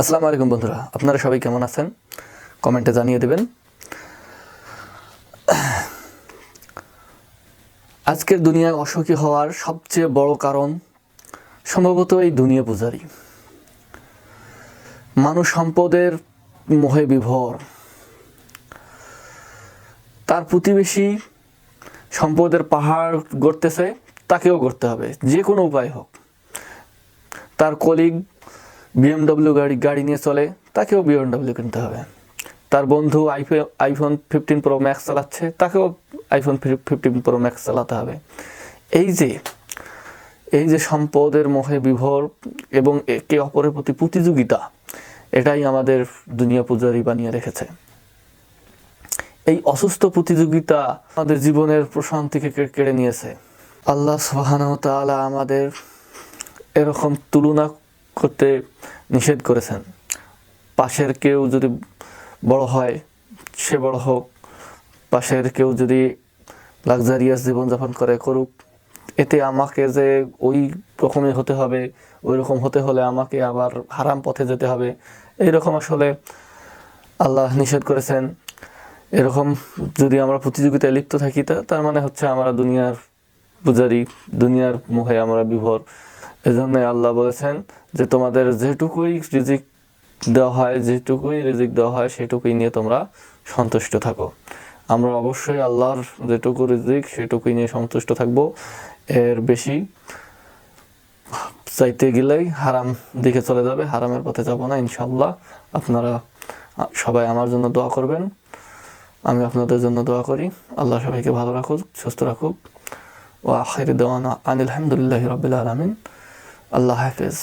আসসালামু আলাইকুম বন্ধুরা, আপনারা সবাই কেমন আছেন? কমেন্টে জানিয়ে দেবেন। আজকের দুনিয়ায় অসুখী হওয়ার সবচেয়ে বড় কারণ সম্ভবত এই দুনিয়া পূজারি। মানুষ সম্পদের মোহে বিভোর। তার প্রতিবেশী সম্পদের পাহাড় গড়তেছে, তাকেও করতে হবে, যে কোনো উপায় হোক। তার কলিগ বিএমডব্লিউ গাড়ি গাড়ি নিয়ে চলে, তাকেও বিএমডব্লিউ কিনতে হবে। তার বন্ধু আইফো আইফোন ফিফটিন প্রো ম্যাক্স চালাচ্ছে, তাকেও আইফোন ফিফটিন প্রো ম্যাক্স চালাতে হবে। এই যে এই যে সম্পদের মোহে বিভোর এবং একে অপরের প্রতি প্রতিযোগিতা, এটাই আমাদের দুনিয়া পূজারি বানিয়ে রেখেছে। এই অসুস্থ প্রতিযোগিতা আমাদের জীবনের প্রশান্তিকে কেড়ে নিয়েছে। আল্লাহ সুবহানাহু ওয়া তাআলা আমাদের এরকম তুলনা করতে নিষেধ করেছেন। পাশের কেউ যদি বড় হয়, সে বড় হোক, পাশের কেউ যদি লাক্সারিয়াস জীবনযাপন করে করুক, এতে আমাকে যে ওই রকমই হতে হবে, ওই রকম হতে হলে আমাকে আবার হারাম পথে যেতে হবে এইরকম আসলে আল্লাহ নিষেধ করেছেন। এরকম যদি আমরা প্রতিযোগিতায় লিপ্ত থাকি, তা তার মানে হচ্ছে আমরা দুনিয়ার পূজারি, দুনিয়ার মুখে আমরা বিভোর এজন্য আল্লাহ বলেছেন যে তোমাদের যেটুকুই রিজিক দেওয়া হয়, যেটুকুই রিজিক দেওয়া হয়, সেটুকুই নিয়ে তোমরা সন্তুষ্ট থাকো। আমরা অবশ্যই আল্লাহর যেটুকু রিজিক, সেটুকুই নিয়ে সন্তুষ্ট থাকব। এর বেশি চাইতে গেলেই হারাম দিকে চলে যাবে, হারামের পথে যাব না ইনশাল্লাহ আপনারা সবাই আমার জন্য দোয়া করবেন। আমি আপনাদের জন্য দোয়া করি। আল্লাহ সবাইকে ভালো রাখুক, সুস্থ রাখুক। ও আখির দেওয়ানা আনিল আলহামদুলিল্লাহ রবিল আলমিন। আল্লাহ হাফেজ